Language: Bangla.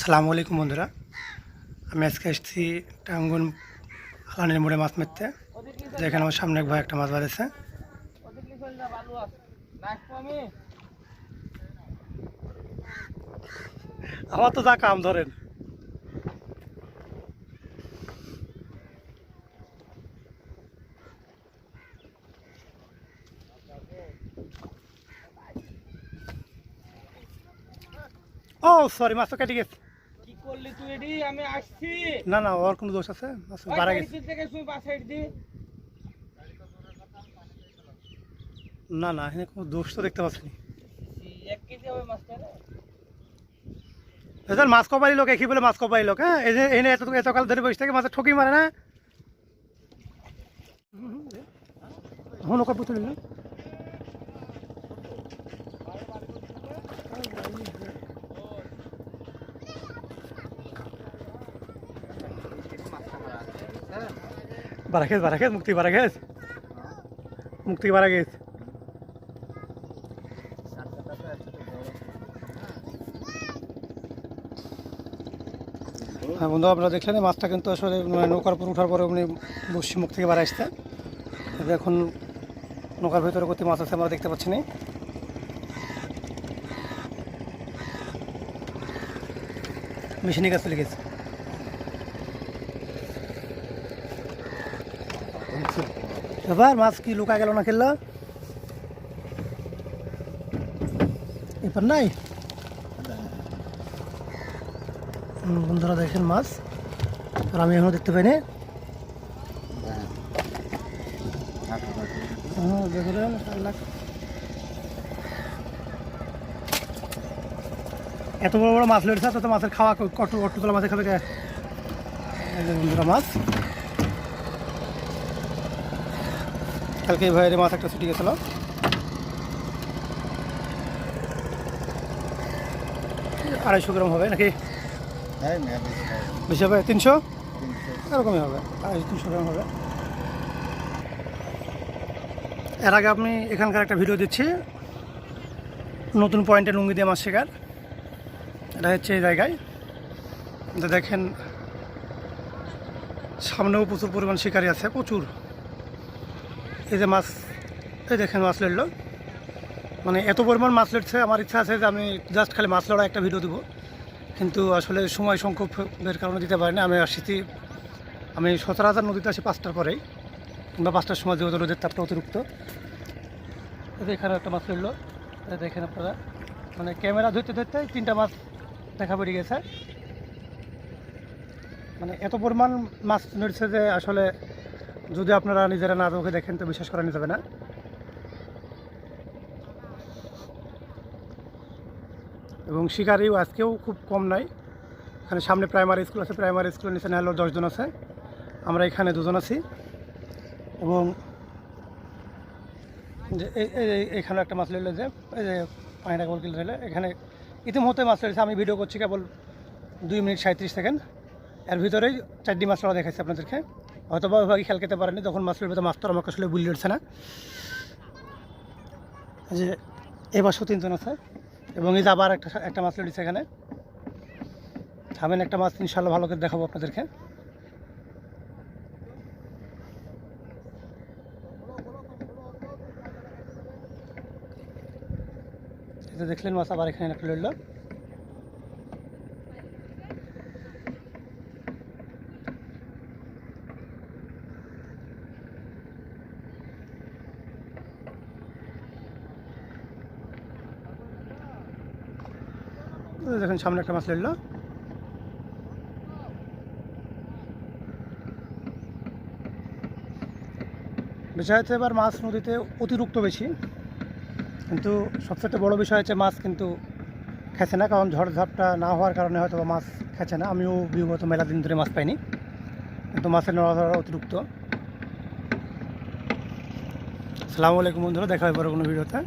সালামু আলাইকুম বন্ধুরা। আমি আজকে এসেছি টাঙ্গুন আলানের মোড়ে মাছ মারতে, যেখানে আমার সামনে এক ভাই একটা মাছ বাড়েছে আমার তো যা কাম, ধরেন। ও সরি মাছ তো কেটে গেছে। করলি তুই এডি আমি আসছি না না ওর কোনো দোষ আছে বাড়া গেছে থেকে শুই বাস সাইড দি না না এখানে কোনো দোষ তো দেখতে পাচ্ছি এক কেজি হবে মাছটা রে এদের মাছ কপালি লোক একই বলে মাছ কপালি লোক হ্যাঁ এনে এত এতকাল ধরে বসে থেকে মাছের ঠকি মারে না এখন ওকে পুতুল বারা খেস মুক্তি বারা মুক্তি বারা হ্যাঁ বন্ধু, আপনারা দেখলেন মাছটা কিন্তু আসলে মানে নৌকার উপর ওঠার পরে উনি বসি মুখ থেকে বার আসতে তবে এখন নৌকার ভিতরে কত মাছ আছে, আমরা দেখতে পাচ্ছি না। মেশিনে কাছে লেগেছে এবার মাছ কি লুকা গেল না খেললো? এবার নাই? বন্ধুরা দেখেন মাছ। আর আমি এখনও দেখতে পাইনি। এত বড় বড় মাছ লেগেছে তো মাছের খাওয়া কটু কটু তোলা মাছে খাবে বন্ধুরা মাছ। কালকে এই ভাইয়ের মাছ একটা ছুটি গেছিল। আড়াইশো গ্রাম হবে নাকি? বেশি হবে। তিনশো? এরকমই হবে আড়াইশো তিনশো গ্রাম হবে। এর আগে আপনি এখানকার একটা ভিডিও দিচ্ছি। নতুন পয়েন্টে লুঙ্গি দিয়ে মাছ শেখার। এটা হচ্ছে এই জায়গায়। দেখেন সামনেও প্রচুর পরিমাণ শিকারি আছে প্রচুর। এই যে মাছ, এই দেখেন মাছ লড়লো। মানে এত পরিমাণ মাছ লড়ছে, আমার ইচ্ছা আছে যে আমি জাস্ট খালি মাছ লড়া একটা ভিডিও দেবো। কিন্তু আসলে সময় সংখ্যকের কারণে দিতে পারি না আমি আসছি, আমি সচরাচর নদীতে আসি পাঁচটার পরেই, কিংবা পাঁচটার সময় যেহেতু রোদের তাপটা অতিরিক্ত। এখানে একটা মাছ এই দেখেন আপনারা মানে ক্যামেরা ধরতে ধরতে তিনটা মাছ দেখা পড়ে গেছে। মানে এত পরিমাণ মাছ নড়ছে যে আসলে যদি আপনারা নিজেরা না চোখে দেখেন, তো বিশ্বাস করা যাবে না। এবং শিকারিও আজকেও খুব কম নাই। এখানে সামনে প্রাইমারি স্কুল আছে প্রাইমারি স্কুলের নিচে না দশজন আছে। আমরা এখানে দুজন আছি। এবং এখানে একটা মাছ লইলো যে, এই যে পানিটা গোল কিলো এখানে ইতিমধ্যে মাছ লড়েছে আমি ভিডিও করছি কেবল দুই মিনিট সাঁত্রিশ সেকেন্ড। এর ভিতরেই চারটি মাছ লড়া দেখাচ্ছি আপনাদেরকে। হয়তো ওইভাবে খেয়াল খেতে পারেনি। তখন মাছ লড়বে তো মাছ তো আমাকে আসলে বুঝলে উঠছে না। যে এবারও তিনজন আছে। এবং এই যে আবার একটা একটা মাছ লড়েছে এখানে। থামেন একটা মাছ ইনশাল্লাহ ভালো করে দেখাবো আপনাদেরকে। দেখলেন মাছ আবার এখানে একটা লড়লো দেখেন, সামনে একটা মাছ লড়লো বিষয় হচ্ছে এবার মাছ নদীতে অতিরিক্ত বেশি। কিন্তু সবচেয়ে বড় বিষয় হচ্ছে মাছ কিন্তু খেছে না, কারণ ঝড় ঝাপটা না হওয়ার কারণে হয়তো মাছ খেছে না। আমিও বিগত মেলা দিন ধরে মাছ পাইনি, কিন্তু মাছের নড়াধরা অতিরিক্ত। সালামু আলাইকুম বন্ধুরা, দেখা হবে পরে কোনো ভিডিওতে।